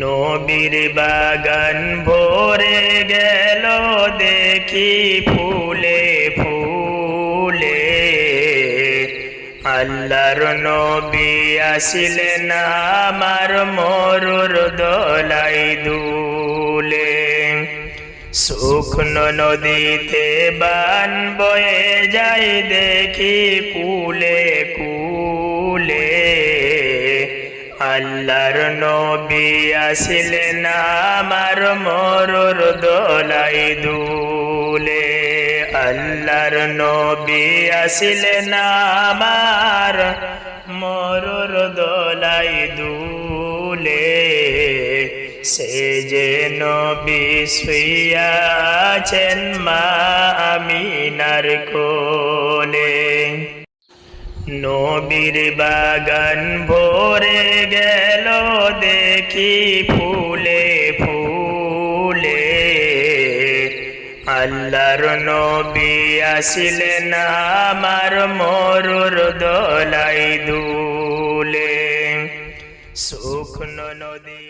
নবীর বাগান ভরে গেল দেখি ফুলে ফুলে। আল্লাহর নবী আসিলেন আমার মরুর দলাই দুলে। শুকনো নদীতে বান বয়ে যাই দেখি কুলে কুলে আল্লাহর নবী আসিলেন আমার মরুর দোলাই দুলে আল্লাহর নবী আসিলেন আমার মরুর দোলাই দুলে সে যে নবী শুয়াছেন মা আমিনার কোলে। নবীর বাগান ভরে গেল দেখি ফুলে ফুলে। আল্লাহর নবী আসিলেন আমার মরুর দলাই দুলে। শুকনো নদী